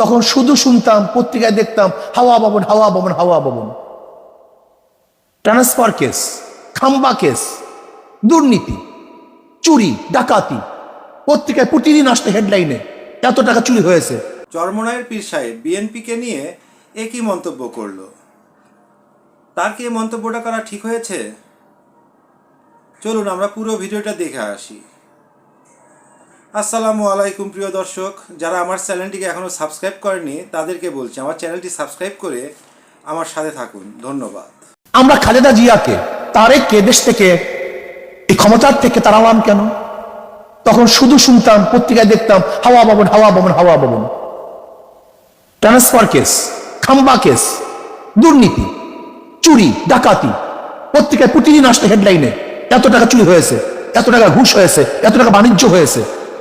তখন শুধু শুনতাম, পত্রিকায় দেখতাম, হাওয়া ভবন হাওয়া ভবন হাওয়া ভবন ট্রান্সফার কেস, খাম্বা কেস, দুর্নীতি, চুরি, ডাকাতি। পত্রিকায় প্রতিদিন আসতে হেডলাইনে, এত টাকা চুরি হয়েছে। চরমনায়ের পীর সাহেব বিএনপিকে নিয়ে একই মন্তব্য করল। তার কি মন্তব্যটা করা ঠিক হয়েছে? চলুন, আমরা পুরো ভিডিওটা দেখে আসি। আসসালামু আলাইকুম প্রিয় দর্শক, যারা আমার চ্যানেলটিকে এখনও সাবস্ক্রাইব করেনি তাদেরকে বলছি আমার চ্যানেলটি সাবস্ক্রাইব করে আমার সাথে থাকুন। ধন্যবাদ। আমরা খালেদা জিয়াকে তারেককে দেশ থেকে, এই ক্ষমতার থেকে তাড়ালাম কেন? তখন শুধু শুনতাম, পত্রিকায় দেখতাম, হাওয়া ভবন হাওয়া ভবন হাওয়া ভবন ট্রান্সফার কেস, খাম্বা কেস, দুর্নীতি, চুরি, ডাকাতি, পত্রিকায় প্রতিদিন আসতে হেডলাইনে এত টাকা চুরি হয়েছে, এত টাকা ঘুষ হয়েছে, এত টাকা বাণিজ্য হয়েছে।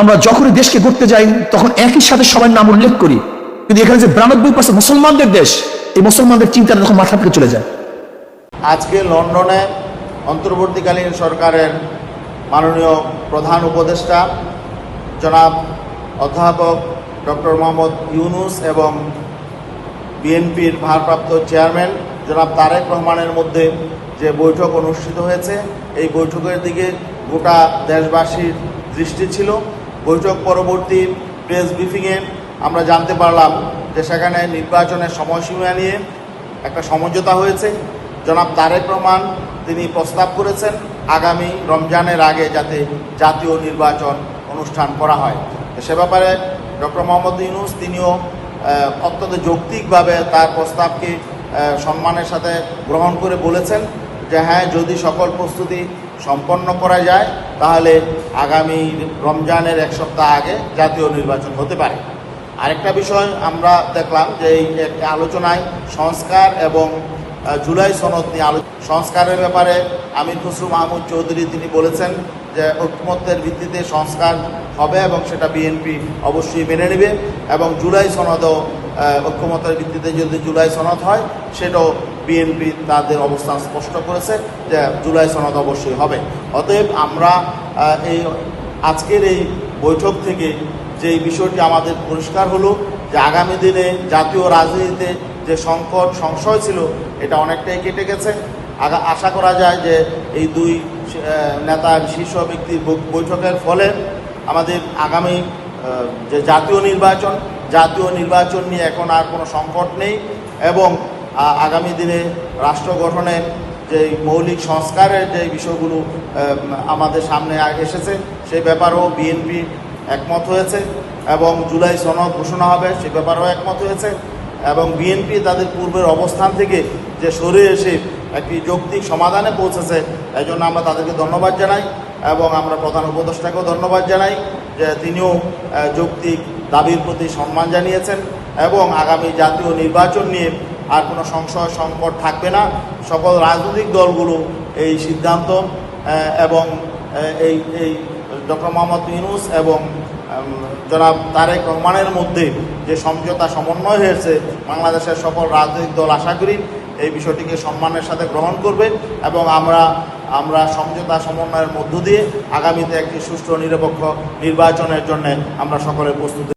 আমরা যখনই দেশকে করতে যাই, তখন একই সাথে সবার নাম উল্লেখ করি। কিন্তু এখানে যে বিরানব্বই পার্সেন্ট মুসলমানদের দেশ, এই মুসলমানদের চিন্তাটা তখন মাথা থেকে চলে যায়। আজকে লন্ডনে অন্তর্বর্তীকালীন সরকারের মাননীয় প্রধান উপদেষ্টা, জনাব অধ্যাপক ডক্টর মোহাম্মদ ইউনুস এবং বিএনপির ভারপ্রাপ্ত চেয়ারম্যান জনাব তারেক রহমানের মধ্যে যে বৈঠক অনুষ্ঠিত হয়েছে, এই বৈঠকের দিকে গোটা দেশবাসীর দৃষ্টি ছিল। বৈঠক পরবর্তী প্রেস ব্রিফিংয়ে আমরা জানতে পারলাম যে সেখানে নির্বাচনের সময়সীমা নিয়ে একটা সমঝোতা হয়েছে। জনাব তারেক রহমান তিনি প্রস্তাব করেছেন আগামী রমজানের আগে যাতে জাতীয় নির্বাচন অনুষ্ঠান করা হয়। সে ব্যাপারে ডক্টর মোহাম্মদ ইউনুস তিনিও অত্যন্ত যৌক্তিকভাবে তার প্রস্তাবকে সম্মানের সাথে গ্রহণ করে বলেছেন যে হ্যাঁ যদি সকল প্রস্তুতি সম্পন্ন করা যায়, তাহলে আগামী রমজানের এক সপ্তাহ আগে জাতীয় নির্বাচন হতে পারে। আরেকটা বিষয় আমরা দেখলাম যে এই একটা আলোচনায় সংস্কার এবং জুলাই সনদ নিয়ে আলো, সংস্কারের ব্যাপারে আমির খসরু মাহমুদ চৌধুরী তিনি বলেছেন যে ঐক্যমত্যের ভিত্তিতে সংস্কার হবে এবং সেটা বিএনপি অবশ্যই মেনে নেবে এবং জুলাই সনদও ঐক্যমতের ভিত্তিতে যদি জুলাই সনদ হয়, সেটাও বিএনপি তাদের অবস্থান স্পষ্ট করেছে যে জুলাই সনদ অবশ্যই হবে। অতএব আমরা এই আজকের এই বৈঠক থেকে যে বিষয়টি আমাদের পরিষ্কার হলো যে আগামী দিনে জাতীয় রাজনীতিতে যে সংকট, সংশয় ছিল, এটা অনেকটাই কেটে গেছে। আশা করা যায় যে এই দুই নেতার শীর্ষ ব্যক্তির বৈঠকের ফলে আমাদের আগামী যে জাতীয় নির্বাচন জাতীয় নির্বাচন নিয়ে এখন আর কোনো সংকট নেই এবং আগামী দিনে রাষ্ট্র গঠনের যে মৌলিক সংস্কারের যে বিষয়গুলো আমাদের সামনে এসেছে সেই ব্যাপারেও বিএনপি একমত হয়েছে এবং জুলাই সনদ ঘোষণা হবে, সে ব্যাপারেও একমত হয়েছে এবং বিএনপি তাদের পূর্বের অবস্থান থেকে যে সরে এসে একটি যৌক্তিক সমাধানে পৌঁছেছে এই জন্য আমরা তাদেরকে ধন্যবাদ জানাই এবং আমরা প্রধান উপদেষ্টাকেও ধন্যবাদ জানাই। তিনিও যৌক্তিক দাবির প্রতি সম্মান জানিয়েছেন এবং আগামী জাতীয় নির্বাচন নিয়ে আর কোনো সংশয়, সংকট থাকবে না। সকল রাজনৈতিক দলগুলো এই সিদ্ধান্ত এবং এই এই ডক্টর মোহাম্মদ ইউনুস এবং জনাব তারেক রহমানের মধ্যে যে সমঝোতা সমন্বয় হয়েছে, বাংলাদেশের সকল রাজনৈতিক দল আশা করি এই বিষয়টিকে সম্মানের সাথে গ্রহণ করবে এবং আমরা আমরা সমঝোতা সমন্বয়ের মধ্য দিয়ে আগামীতে একটি সুষ্ঠু নিরপেক্ষ নির্বাচনের জন্য আমরা সকলে প্রস্তুত